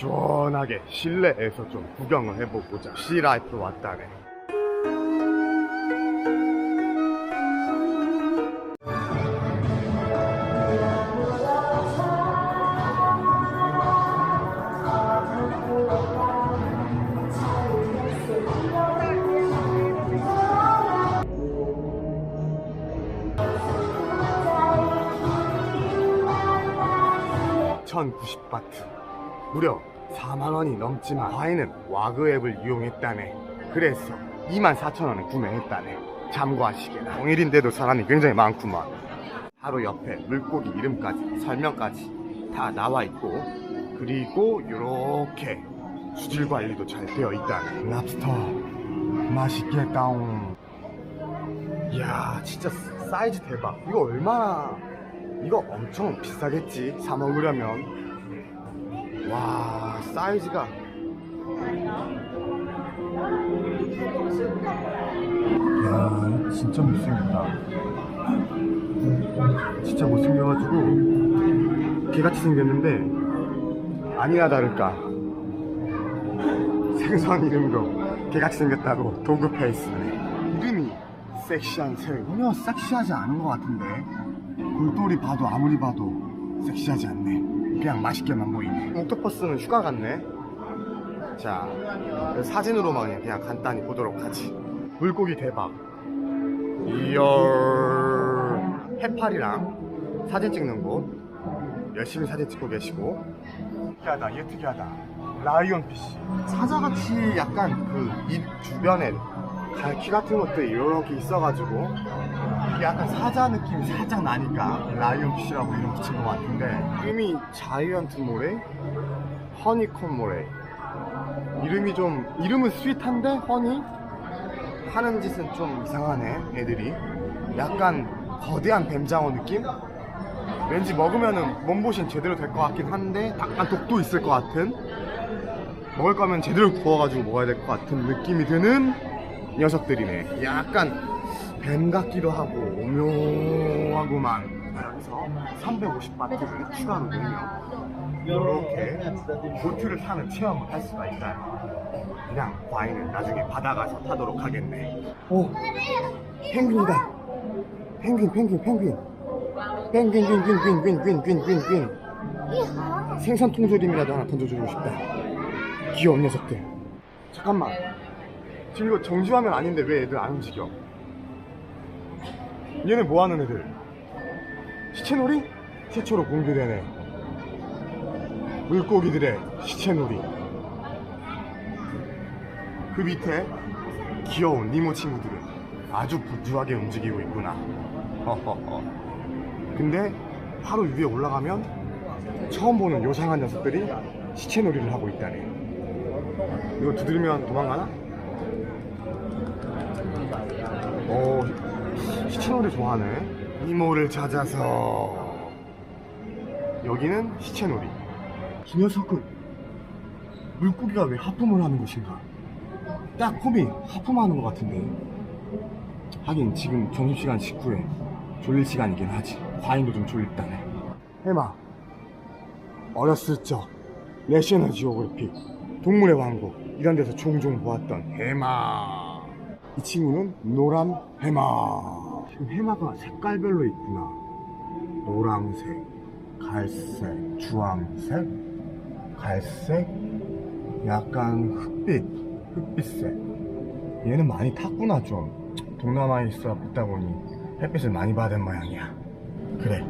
시원하게 실내에서 좀 구경을 해보고자 시라이프 왔다네. (1090바트) 무려 4만원이 넘지만 과인은 와그 앱을 이용했다네. 그래서 24,000원에 구매했다네. 참고하시게나. 공일인데도 사람이 굉장히 많구만. 바로 옆에 물고기 이름까지 설명까지 다 나와 있고 그리고 이렇게 수질 관리도 잘 되어 있다네. 랍스터 맛있겠다옹 이야 진짜 사이즈 대박. 이거 얼마나 이거 엄청 비싸겠지? 사 먹으려면 와 사이즈가. 야 진짜 못생겼다. 진짜 못생겨가지고 개같이 생겼는데 아니나 다를까. 생선 이름도 개같이 생겼다고 도구 페이스네 이름이 섹시한 새우. 전혀 섹시하지 않은 것 같은데. 골똘히 봐도 아무리 봐도 섹시하지 않네 그냥 맛있게만 보이네. 옥토퍼스는 휴가 갔네. 자 사진으로만 그냥, 간단히 보도록 하지. 물고기 대박. 이얼 해파리랑 사진 찍는 곳. 열심히 사진 찍고 계시고. 특이하다 얘 특이하다. 라이온 피쉬. 사자같이 약간 그 입 주변에 갈퀴 같은 것들이 이렇게 있어가지고. 이게 약간 사자 느낌이 살짝 나니까 라이온 피쉬라고 이름 붙인 것 같은데 이름이 자이언트 모래 허니콤 모래. 이름이 좀 이름은 스윗한데 허니? 하는 짓은 좀 이상하네 애들이. 약간 거대한 뱀장어 느낌? 왠지 먹으면은 몸보신 제대로 될 것 같긴 한데 약간 독도 있을 것 같은? 먹을 거면 제대로 구워가지고 먹어야 될 것 같은 느낌이 드는 녀석들이네. 약간 뱀 같기도 하고 오묘하구만 여기서 350바트를 추가로 내면 이렇게 보트를 타는 체험을 할 수가 있다 그냥 와인은 나중에 받아가서 타도록 하겠네. 오 펭귄이다 펭귄 펭귄 펭귄 펭귄 펭귄 펭귄 펭귄 펭귄 펭귄. 생선 통조림이라도 하나 던져주고 싶다. 귀여운 녀석들. 잠깐만. 지금 이거 정지화면 아닌데 왜 애들 안 움직여 얘네 뭐하는 애들? 시체놀이? 최초로 공개되네. 물고기들의 시체놀이. 그 밑에 귀여운 니모 친구들은 아주 부드하게 움직이고 있구나. 허허허. 근데 바로 위에 올라가면 처음 보는 요상한 녀석들이 시체놀이를 하고 있다네. 이거 두드리면 도망가나? 오 시체놀이 좋아하네 니모를 찾아서. 여기는 시체놀이. 이 녀석은 물고기가 왜 하품을 하는 것인가? 딱 폼이 하품하는 것 같은데. 하긴 지금 점심시간 직후에 졸릴 시간이긴 하지. 과인도 좀 졸립다네. 해마 어렸을 적 내셔널 지오그래픽 동물의 왕국 이런 데서 종종 보았던 해마. 이 친구는 노란 해마 지금 해마가 색깔별로 있구나. 노란색 갈색 주황색 갈색 약간 흑빛 흑빛색. 얘는 많이 탔구나 좀. 동남아에 있어 붙다 보니 햇빛을 많이 받은 모양이야. 그래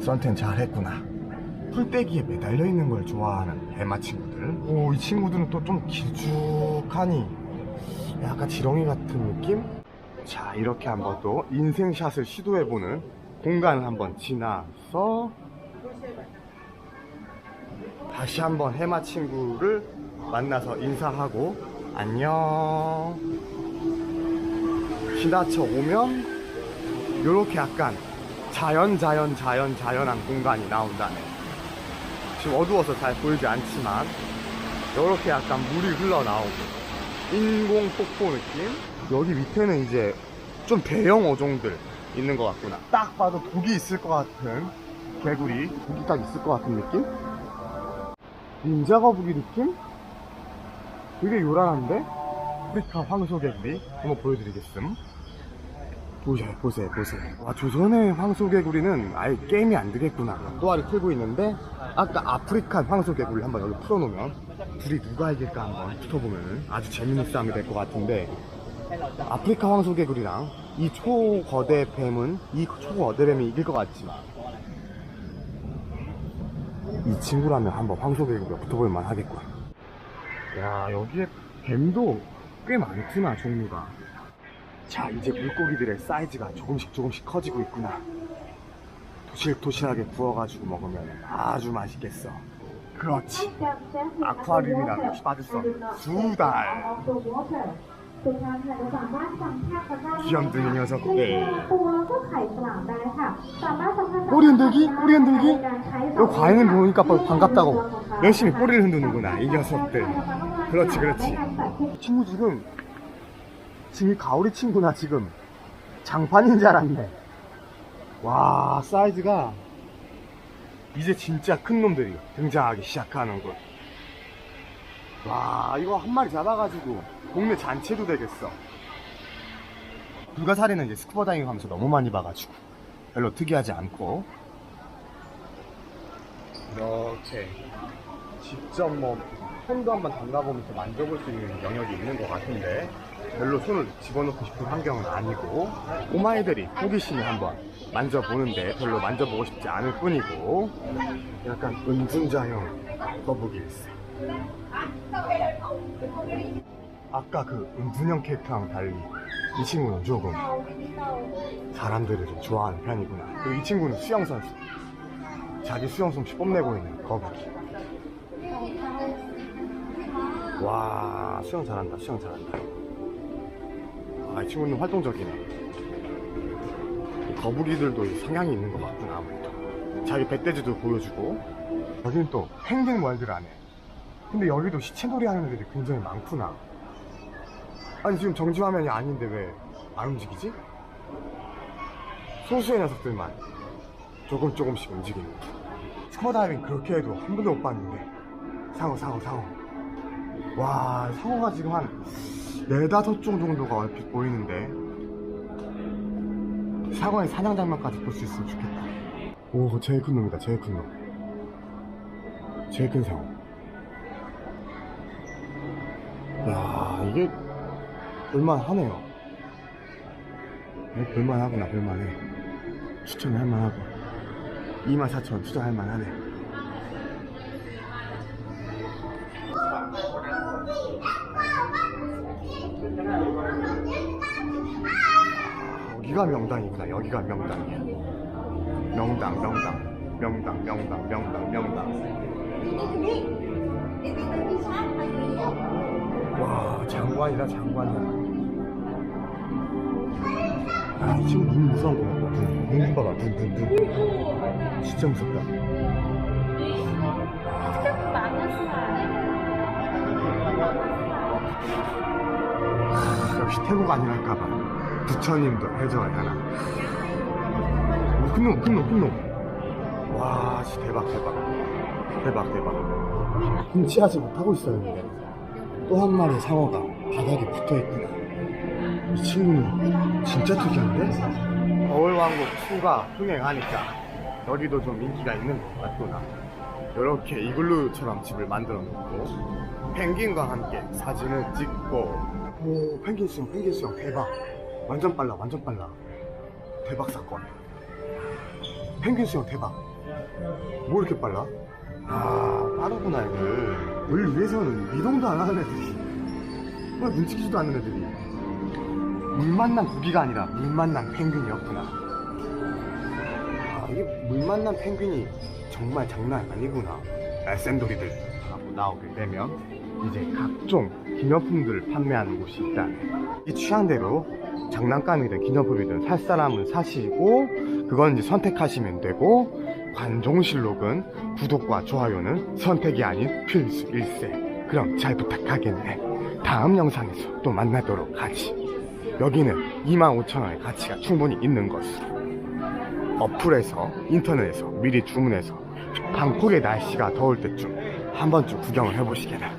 선텐 잘했구나. 풀떼기에 매달려 있는 걸 좋아하는 해마 친구들. 오 이 친구들은 또 좀 길쭉하니 약간 지렁이 같은 느낌? 자 이렇게 한번 또 인생샷을 시도해보는 공간을 한번 지나서 다시 한번 해마 친구를 만나서 인사하고 안녕. 지나쳐 오면 요렇게 약간 자연 자연 자연 자연한 공간이 나온다네. 지금 어두워서 잘 보이지 않지만 요렇게 약간 물이 흘러나오고 인공 폭포 느낌 여기 밑에는 이제 좀 대형 어종들 있는 것 같구나 딱 봐도 독이 있을 것 같은 개구리 독이 딱 있을 것 같은 느낌 닌자 거북이 느낌? 되게 요란한데? 아프리카 황소개구리 한번 보여드리겠음. 보세요, 보세요, 보세요. 와, 조선의 황소개구리는 아예 게임이 안 되겠구나. 또아를 틀고 있는데, 아까 아프리칸 황소개구리 한번 여기 풀어놓으면, 둘이 누가 이길까 한번 붙어보면 아주 재밌는 싸움이 될 것 같은데, 아프리카 황소개구리랑 이 초거대 뱀은, 이 초거대 뱀이 이길 것 같지만, 이 친구라면 한번 황소개구리가 붙어볼 만 하겠군. 야, 여기에 뱀도 꽤 많구나, 종류가. 자, 이제 물고기들의 사이즈가 조금씩 조금씩 커지고 있구나. 도실도실하게 구워가지고 먹으면 아주 맛있겠어. 그렇지. 아쿠아리움이라 역시 빠질 수 없는 수달. 귀염둥이 녀석들. 꼬리 흔들기? 꼬리 흔들기? 너 과잉을 보니까 반갑다고 열심히 꼬리를 흔드는구나, 이 녀석들. 그렇지, 그렇지. 친구 지금 지금 이 가오리 친구나 지금 장판인 줄 알았네. 와 사이즈가 이제 진짜 큰 놈들이 등장하기 시작하는군. 와 이거 한 마리 잡아가지고 동네 잔치도 되겠어. 불가사리는 이제 스쿠버 다이빙 하면서 너무 많이 봐가지고 별로 특이하지 않고 이렇게 직접 뭐 손도 한번 담가보면서 만져볼 수 있는 영역이 있는 것 같은데 별로 손을 집어넣고 싶은 환경은 아니고 꼬마애들이 호기심에 한번 만져보는데 별로 만져보고 싶지 않을 뿐이고 약간 은둔자형 거북이일세 아까 그 은둔형 캐릭터랑 달리 이 친구는 조금 사람들을 좀 좋아하는 편이구나. 그리고 이 친구는 수영선수. 자기 수영 솜씨 뽐내고 있는 거북이. 와 수영 잘한다 수영 잘한다. 아 이 친구는 활동적이네. 이 거북이들도 이 성향이 있는 것 같구나 아무래도. 자기 배돼지도 보여주고. 여기는 또 펭귄 월드를 하네. 근데 여기도 시체놀이 하는 애들이 굉장히 많구나. 아니 지금 정지 화면이 아닌데 왜 안 움직이지? 소수의 녀석들만 조금 조금씩 움직이는 스쿠버 다이빙 그렇게 해도 한 번도 못 봤는데. 상어 상어 상어. 와 상어가 지금 한 네다섯 종 정도가 얼핏 보이는데 상어의 사냥 장면까지 볼 수 있으면 좋겠다. 오 제일 큰 놈이다 제일 큰놈. 제일 큰 상어 야 이게 볼만하네요. 네, 볼만하구나 볼만해. 추천할 만하고. 24,000원 투자할 만하네 여기가 명당이구나 여기가 명당이야 명당 명당 명당 명당 명당 명당 와 장관이다 장관이야 아, 이 친구 눈 무서운 거 같다. 눈, 눈 봐봐, 눈, 눈, 눈. 진짜 무섭다. 아, 역시 태국 아니랄까봐. 부처님도 해줘야 하나. 오, 큰 놈, 큰 놈, 큰 놈. 와, 씨, 대박, 대박. 대박, 대박. 훔치하지 못하고 있었는데. 또 한 마리의 상어가 바닥에 붙어 있구나. 이 친구는 진짜 특이한데? 겨울왕국 2가 흥행하니까 여기도 좀 인기가 있는 것 같구나. 이렇게 이글루처럼 집을 만들어 놓고 펭귄과 함께 사진을 찍고 오 펭귄 수영 펭귄 수영 대박 완전 빨라 완전 빨라. 대박 사건. 펭귄 수영 대박. 뭐 이렇게 빨라? 아 빠르구나 애들. 물 위에서는 이동도 안 하는 애들이. 왜 눈치키지도 않는 애들이. 물 만 난 고기가 아니라 물 만 난 펭귄이었구나. 아, 이게 물 만 난 펭귄이 정말 장난 아니구나. 샌돌이들. 하고 나오게 되면 이제 각종 기념품들을 판매하는 곳이 있다. 이 취향대로 장난감이든 기념품이든 살 사람은 사시고 그건 이제 선택하시면 되고 관종실록은 구독과 좋아요는 선택이 아닌 필수 일세. 그럼 잘 부탁하겠네. 다음 영상에서 또 만나도록 하지. 여기는 25,000원의 가치가 충분히 있는 것으로 어플에서 인터넷에서 미리 주문해서 방콕의 날씨가 더울 때쯤 한 번쯤 구경을 해보시게나